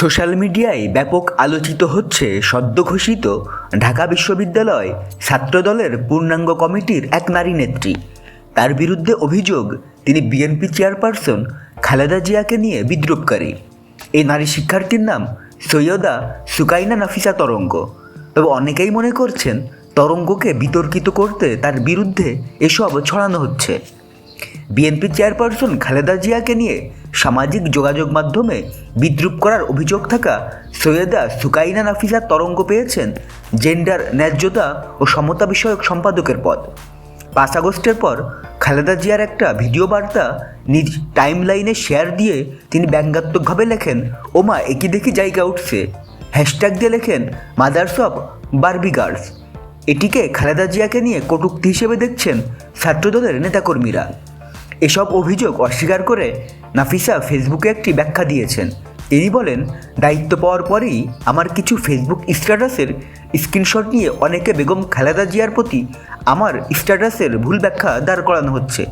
Social মিডিয়ায় ব্যাপক আলোচিত হচ্ছে সদ্য ঘোষিত ঢাকা বিশ্ববিদ্যালয় ছাত্রদলের পূর্ণাঙ্গ কমিটির এক নারী নেত্রী। তার বিরুদ্ধে অভিযোগ তিনি বিএনপি চেয়ারপারসন খালেদা জিয়াকে নিয়ে বিদ্রুপকারী। এই নারী শিক্ষার্থীর নাম সৈয়দা সুকাইনা নাফিসা তরঙ্গ। তবে অনেকেই মনে করছেন তরঙ্গকে বিতর্কিত করতে তার বিরুদ্ধে এসব ছড়ানো হচ্ছে। বিএনপি চেয়ারপারসন খালেদা জিয়াকে নিয়ে সামাজিক যোগাযোগ মাধ্যমে বিদ্রুপ করার অভিযোগ থাকা সৈয়দা সুকাইনা নাফিসা তরঙ্গ পেয়েছেন জেন্ডার ন্যায্যতা ও সমতা বিষয়ক সম্পাদকের পদ। পাঁচ আগস্টের পর খালেদা জিয়ার একটা ভিডিও বার্তা নিজ টাইমলাইনে শেয়ার দিয়ে তিনি ব্যঙ্গাত্মকভাবে লেখেন, ওমা একই দেখি জায়গা উঠছে। হ্যাশট্যাগ দিয়ে লেখেন মাদার্স অফ বার্বি গার্লস এটিকে খালেদা জিয়াকে নিয়ে কটূক্তি হিসেবে দেখছেন ছাত্রদলের নেতাকর্মীরা। এসব অভিযোগ অস্বীকার করে নাফিসা ফেসবুকে একটি ব্যাখ্যা দিয়েছেন। তিনি বলেন, দায়িত্ব পাওয়ার পরেই আমার কিছু ফেসবুক স্ট্যাটাসের স্ক্রিনশট নিয়ে অনেকে বেগম খালেদা জিয়ার প্রতি আমার স্ট্যাটাসের ভুল ব্যাখ্যা দাঁড় করানো হচ্ছে।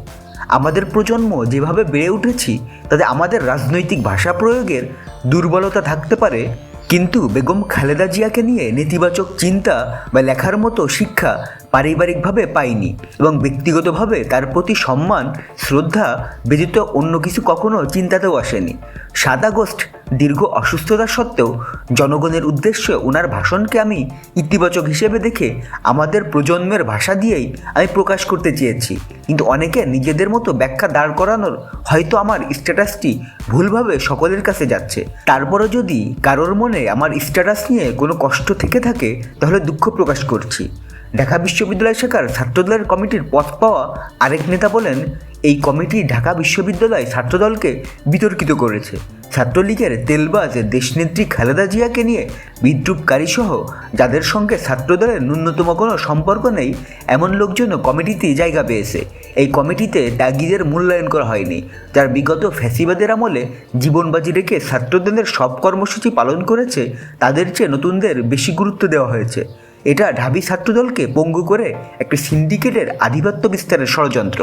আমাদের প্রজন্ম যেভাবে বেড়ে উঠেছি, তাতে আমাদের রাজনৈতিক ভাষা প্রয়োগের দুর্বলতা থাকতে পারে কিন্তু বেগম খালেদা জিয়াকে নিয়ে নেতিবাচক চিন্তা বা লেখার মতো শিক্ষা পারিবারিকভাবে পাইনি এবং ব্যক্তিগতভাবে তার প্রতি সম্মান, শ্রদ্ধা ব্যতীত অন্য কিছু কখনো চিন্তাতেও আসেনি। সাত আগস্ট দীর্ঘ অসুস্থতা সত্ত্বেও জনগণের উদ্দেশ্যে ওনার ভাষণকে আমি ইতিবাচক হিসেবে দেখে আমাদের প্রজন্মের ভাষা দিয়েই আমি প্রকাশ করতে চেয়েছি। কিন্তু অনেকে নিজেদের মতো ব্যাখ্যা দাঁড় করানোর হয়তো আমার স্ট্যাটাসটি ভুলভাবে সকলের কাছে যাচ্ছে। তারপরে যদি কারোর মনে আমার স্ট্যাটাস নিয়ে কোনো কষ্ট থেকে থাকে, তাহলে দুঃখ প্রকাশ করছি। ঢাকা বিশ্ববিদ্যালয় শাখার ছাত্রদলের কমিটির পদ পাওয়া আরেক নেতা বলেন, এই কমিটি ঢাকা বিশ্ববিদ্যালয় ছাত্রদলকে বিতর্কিত করেছে। ছাত্রলীগের তেলবাজ দেশনেত্রী খালেদা জিয়াকে নিয়ে বিদ্রুপকারী সহ যাদের সঙ্গে ছাত্রদলের ন্যূনতম কোনো সম্পর্ক নেই, এমন লোকজন কমিটিতে জায়গা পেয়েছে। এই কমিটিতে ত্যাগীদের মূল্যায়ন করা হয়নি, যার বিগত ফ্যাসিবাদের আমলে জীবনবাজি রেখে ছাত্রদলের সব কর্মসূচি পালন করেছে, তাদের চেয়ে নতুনদের বেশি গুরুত্ব দেওয়া হয়েছে। এটা ঢাবি ছাত্রদলকে পঙ্গু করে একটি সিন্ডিকেটের আধিপত্য বিস্তারের ষড়যন্ত্র।